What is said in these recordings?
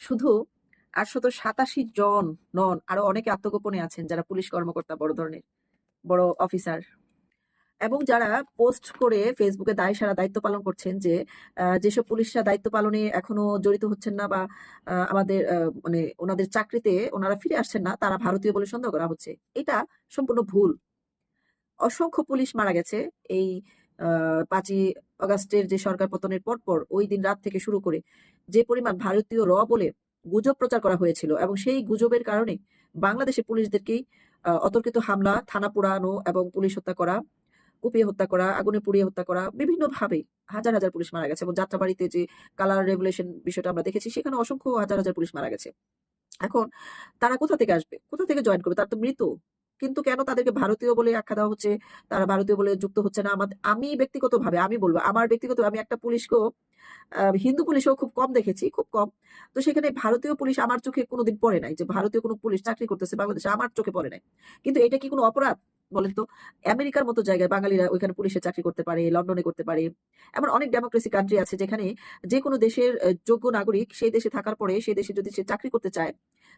শুধু আটশত সাতাশি জন নন, আরও অনেকে আত্মগোপনে আছেন যারা পুলিশ কর্মকর্তা, বড় ধরনের, বড় অফিসার। এবং যারা পোস্ট করে ফেসবুকে দায় সারা দায়িত্ব পালন করছেন যে যেসব পুলিশরা দায়িত্ব পালনে এখনও জড়িত হচ্ছেন না বা আমাদের মানে ওনাদের চাকরিতে ওনারা ফিরে আসছেন না, তারা ভারতীয় বলে সন্দেহ করা হচ্ছে। এটা সম্পূর্ণ ভুল। অসংখ্য পুলিশ মারা গেছে এই পাঁচই অগাস্টের যে সরকার পতনের পরপর ওই দিন রাত থেকে শুরু করে যে পরিমাণ ভারতীয় র বলে গুজব প্রচার করা হয়েছিল এবং সেই গুজবের কারণে বাংলাদেশে পুলিশদেরকেই অতর্কিত হামলা, থানা পোড়ানো এবং পুলিশ হত্যা করা, কুপিয়ে হত্যা করা, আগুনে পুড়িয়ে হত্যা করা বিভিন্ন ভাবে হাজার হাজার পুলিশ মারা গেছে এবং যাত্রাবাড়িতে যে কালার রেগুলেশন বিষয়টা আমরা দেখেছি সেখানে অসংখ্য হাজার হাজার পুলিশ মারা গেছে। এখন তারা কোথা থেকে আসবে? কোথা থেকে জয়েন করবে? তার তো মৃত। কিন্তু কেন তাদেরকে ভারতীয় বলে আখ্যা দেওয়া হচ্ছে? তারা ভারতীয় বলে যুক্ত হচ্ছে না। আমার আমি ব্যক্তিগতভাবে, আমি বলব, আমার ব্যক্তিগত, আমি একটা পুলিশকেও হিন্দু পুলিশও খুব কম দেখেছি, খুব কম। তো সেখানে ভারতীয় পুলিশ আমার চোখে কোনোদিন পড়ে নাই যে ভারতীয় কোনো পুলিশ চাকরি করতেছে বাংলাদেশে, আমার চোখে পড়ে নাই। কিন্তু এটা কি কোনো অপরাধ? বলেন তো, আমেরিকার মতো জায়গায় বাঙালিরা ওইখানে পুলিশে চাকরি করতে পারে, লন্ডনে করতে পারে, এমন অনেক ডেমোক্রেসি কান্ট্রি আছে যেখানে যে কোনো দেশের যোগ্য নাগরিক সেই দেশে থাকার পরে সেই দেশে যদি সে চাকরি করতে চায়,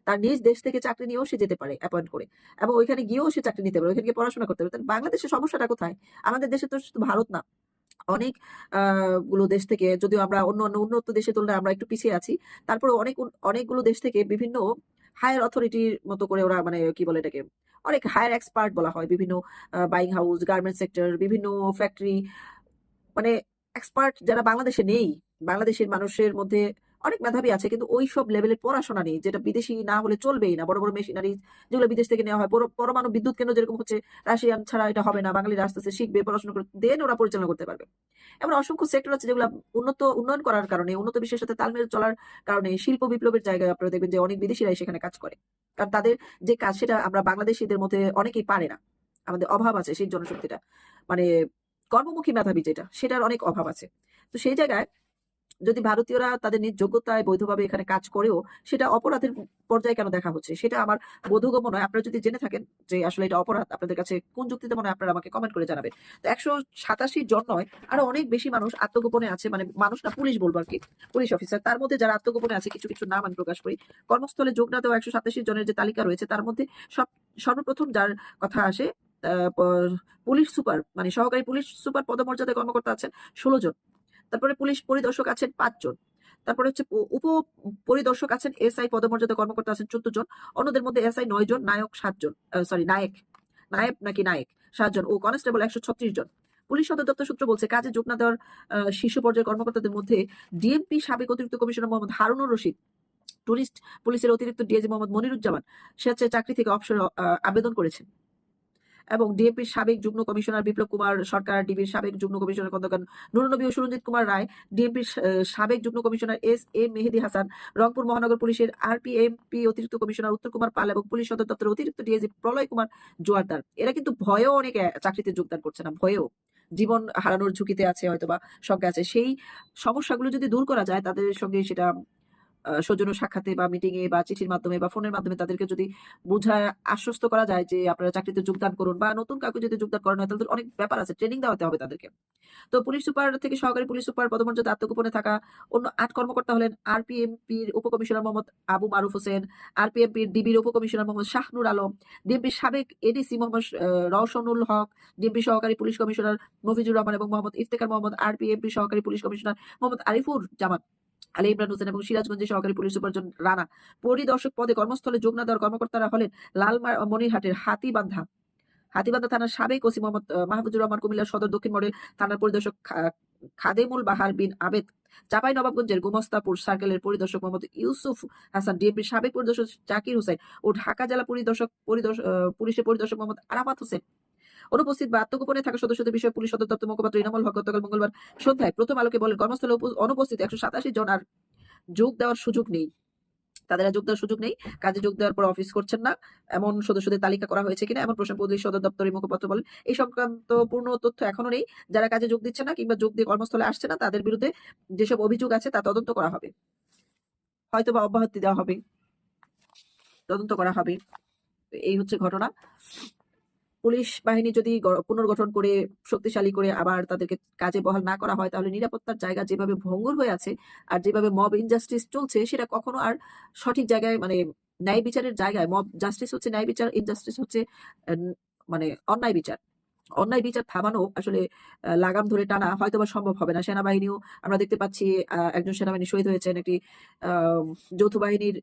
তার নিজ দেশ থেকে চাকরি নিয়েও সে যেতে পারে অ্যাপয়েন্ট করে। এবং ওইখানে গিয়েও সে চাকরি নিতে পারে, ওইখানে গিয়ে পড়াশোনা করতে পারে। বাংলাদেশের সমস্যাটা কোথায়? আমাদের দেশে তো শুধু ভারত না, অনেকগুলো দেশ থেকে যদিও আমরা অন্য অন্য উন্নত দেশের তুলনায় আমরা একটু পিছিয়ে আছি তারপরে অনেক, অনেকগুলো দেশ থেকে বিভিন্ন হায়ার অথরিটির মতো করে ওরা মানে কি বলে এটাকে, অনেক হায়ার এক্সপার্ট বলা হয়। বিভিন্ন বাইং হাউস গার্মেন্ট সেক্টর বিভিন্ন ফ্যাক্টরি মানে এক্সপার্ট যারা বাংলাদেশে নেই, বাংলাদেশের মানুষের মধ্যে অনেক মেধাবী আছে, কিন্তু ওই সব লেভেলের পড়াশোনা নেই, যেটা বিদেশি না হলে চলবেই না, বড় বড় মেশিনারি যেগুলো বিদেশ থেকে নেওয়া হয়, পর- পরমাণু বিদ্যুৎ কেন্দ্র যেরকম হচ্ছে, রাশিয়ান ছাড়া এটা হবে না বাঙালিরা আস্তে আস্তে শিখবে, পড়াশোনা করে দেন ওরা পরিচালনা করতে পারবে। এমন অসংখ্য সেক্টর আছে যেগুলো উন্নত, উন্নয়ন করার কারণে, উন্নত বিশ্বের সাথে তালমেল চলার কারণে, শিল্প বিপ্লবের জায়গায় আপনারা দেখবেন যে অনেক বিদেশিরাই সেখানে কাজ করে। কারণ তাদের যে কাজ, সেটা আমরা বাংলাদেশিদের মধ্যে অনেকেই পারে না, আমাদের অভাব আছে সেই জনশক্তিটা। মানে কর্মমুখী মেধাবী যেটা, সেটার অনেক অভাব আছে। তো সেই জায়গায় যদি ভারতীয়রা তাদের নিজ যোগ্যতায় বৈধভাবে এখানে কাজ করেও সেটা অপরাধের পর্যায়ে কেন দেখা হচ্ছে? সেটা আমার বোধগম্য নয়। আপনারা যদি জেনে থাকেন যে আসলে এটা অপরাধ, আপনাদের কাছে কোন যুক্তিতে মনে হয় আপনারা আমাকে কমেন্ট করে জানাবেন। তো একশো সাতাশি জন নয়, আরও অনেক বেশি মানুষ আত্মগোপনে আছে মানে মানুষ না, পুলিশ বলব আর কি পুলিশ অফিসার তার মধ্যে যারা আত্মগোপনে আছে, কিছু কিছু নাম আমি প্রকাশ করি। কর্মস্থলে যোগ না দেওয়া একশো সাতাশি জনের যে তালিকা রয়েছে, তার মধ্যে সব, সর্বপ্রথম যার কথা আসে পুলিশ সুপার মানে সহকারী পুলিশ সুপার পদমর্যাদায় কর্মকর্তা আছেন ষোলো জন। তারপরে পুলিশ পরিদর্শক আছেন পাঁচজন। তারপরে হচ্ছে উপ পরিদর্শক আছেন এসআই পদমর্যাদা কর্মকর্তা আছেন চোদ্দ জন। অন্যদের মধ্যে এসআই নয় জন, নায়ক সাতজন সরি নায়ক। নায়ক নাকি নায়ক সাতজন ও কনস্টেবল একশো ছত্রিশ জন। পুলিশ সদর দপ্তর সূত্র বলছে, কাজে যোগ না দেওয়ার শীর্ষ পর্যায়ের কর্মকর্তাদের মধ্যে ডিএমপি সাবেক অতিরিক্ত কমিশনার মোহাম্মদ হারুনুর রশিদ, টুরিস্ট পুলিশের অতিরিক্ত ডিএজি মোহাম্মদ মনিরুজ্জামান সে চাকরি থেকে অবসর আবেদন করেছেন। এবং ডিএপির সাবেক যুগ্ম কমিশনার বিপ্লব কুমার সরকার ডিবির সাবেক যুগ্ম কমিশনার খন্দকার নুরনবী ও সুরঞ্জিত কুমার রায় ডিএপির সাবেক যুগ্ম commissioner S A Mehedi Hasan, Rangpur মহানগর পুলিশের আরপিএমপি অতিরিক্ত কমিশনার উত্তর কুমার পাল এবং পুলিশ সদর দপ্তরের অতিরিক্ত ডিএজি প্রলয় কুমার জোয়ারদার। এরা কিন্তু ভয়েও অনেক চাকরিতে যোগদান করছে না, ভয়েও। জীবন হারানোর ঝুঁকিতে আছে হয়তো বা সঙ্গে আছে। সেই সমস্যাগুলো যদি দূর করা যায়, তাদের সঙ্গে সেটা সৌজন্য সাক্ষাতে বা মিটিং এ বা চিঠির মাধ্যমে বা ফোনের মাধ্যমে তাদেরকে যদি বোঝায়, আশ্বস্ত করা যায় যে আপনারা চাকরিতে যোগদান করুন বা নতুন কাউকে যদি যোগদান করেন হয়, তাহলে অনেক ব্যাপার আছে ট্রেনিং দেওয়াতে হবে তাদেরকে। তো পুলিশ সুপার থেকে সহকারী পুলিশ সুপার পদমর্যাদা আত্মগোপনে থাকা অন্য আট কর্মকর্তা হলেন আরপিএমপির উপকমিশনার মোহাম্মদ আবু মারুফ হোসেন আরপিএমপির ডিবির উপকমিশনার মোহাম্মদ শাহনুর আলম ডিএমপির সাবেক এডিসি মোহাম্মদ রওশনুল হক ডিএমপি সহকারী পুলিশ কমিশনার মফিজুর রহমান এবং মোহাম্মদ ইফতেখার মোহাম্মদ আরপিএমপি সহকারী পুলিশ কমিশনার মোহাম্মদ আরিফুর জামান। আলী ইমরান হোসেন এবং সিরাজগঞ্জের সহকারী পুলিশ সুপারজন রানা পরিদর্শক পদে কর্মস্থলে যোগ না দেওয়ার কর্মকর্তারা হলেন লালমার মনিরহাটের হাতিবান্ধা। হাতিবান্ধা থানার সাবেক ওসি মোহাম্মদ মাহফুজুর রহমান কুমিল্লার সদর দক্ষিণ মডেল থানার পরিদর্শক খাদেমুল বাহার বিন আবেদ, চাপাই নবাবগঞ্জের গুমস্তাপুর সার্কেলের পরিদর্শক মোহাম্মদ ইউসুফ হাসান, ডিএমপির সাবেক পরিদর্শক জাকির হোসেন ও ঢাকা জেলা পরিদর্শক পরিদর্শক পুলিশের পরিদর্শক মোহাম্মদ আরাফাত হোসেন। অনুপস্থিত বা আত্মগোপনে থাকা সদস্যদের বিষয়ে পুলিশ সদর দপ্তর মুখপাত্র ইনামুল হক গতকাল মঙ্গলবার সন্ধ্যায় প্রথম আলোকে বলেন, কর্মস্থলে অনুপস্থিত একশো সাতাশি জন আর যোগ দেওয়ার সুযোগ নেই। তাদের যোগ দেওয়ার সুযোগ নেই। কাজে যোগ দেওয়ার পর অফিস করছেন না। এমন সদস্যদের তালিকা করা হয়েছে কিনা? এমন প্রশ্ন পুলিশ সদর দপ্তরের মুখপাত্র বলেন, এই সংক্রান্ত পূর্ণ তথ্য এখনও নেই। যারা কাজে যোগ দিচ্ছে না কিংবা যোগ দিয়ে কর্মস্থলে আসছে না, তাদের বিরুদ্ধে যেসব অভিযোগ আছে, তা তদন্ত করা হবে। হয়তো বা অব্যাহতি দেওয়া হবে। তদন্ত করা হবে। এই হচ্ছে ঘটনা। পুলিশ বাহিনী যদি পুনর্গঠন করে, শক্তিশালী করে আবার তাদেরকে কাজে বহাল না করা হয়, তাহলে নিরাপত্তার জায়গা যেভাবে ভঙ্গুর হয়ে আছে আর যেভাবে মব ইনজাস্টিস চলছে, সেটা কখনো আর সঠিক জায়গায় মানে ন্যায় বিচারের জায়গায় মব জাস্টিস হচ্ছে ন্যায় বিচার ইনজাস্টিস হচ্ছে মানে অন্যায় বিচার। অন্যায় বিচার থামানো আসলে লাগাম ধরে টানা হয়তো বা সম্ভব হবে না। সেনাবাহিনীও আমরা দেখতে পাচ্ছি একজন সেনাবাহিনী শহীদ হয়েছেন একটি যৌথ বাহিনীর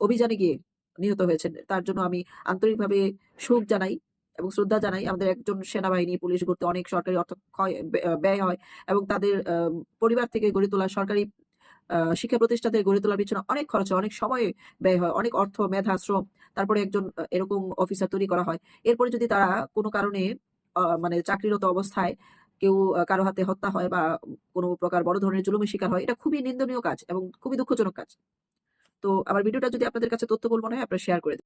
অভিযানে গিয়ে। নিহত হয়েছেন। তার জন্য আমি আন্তরিকভাবে শোক জানাই এবং শ্রদ্ধা জানাই। আমাদের একজন সেনাবাহিনী, পুলিশ গড়তে অনেক সরকারি অর্থ ব্যয় হয় এবং তাদের পরিবার থেকে গড়ে তোলা সরকারি শিক্ষা প্রতিষ্ঠান থেকে গড়ে তোলার পিছনে অনেক খরচ হয়, অনেক সময় ব্যয় হয়, অনেক অর্থ, মেধা, শ্রম তারপরে একজন এরকম অফিসার তৈরি করা হয়। এরপরে যদি তারা কোনো কারণে মানে চাকরিরত অবস্থায় কেউ কারও হাতে হত্যা হয় বা কোনো প্রকার বড় ধরনের জুলুমের শিকার হয়, এটা খুবই নিন্দনীয় কাজ এবং খুবই দুঃখজনক কাজ। তো আমার ভিডিওটা যদি আপনাদের কাছে তথ্য বলব না আপনারা শেয়ার করে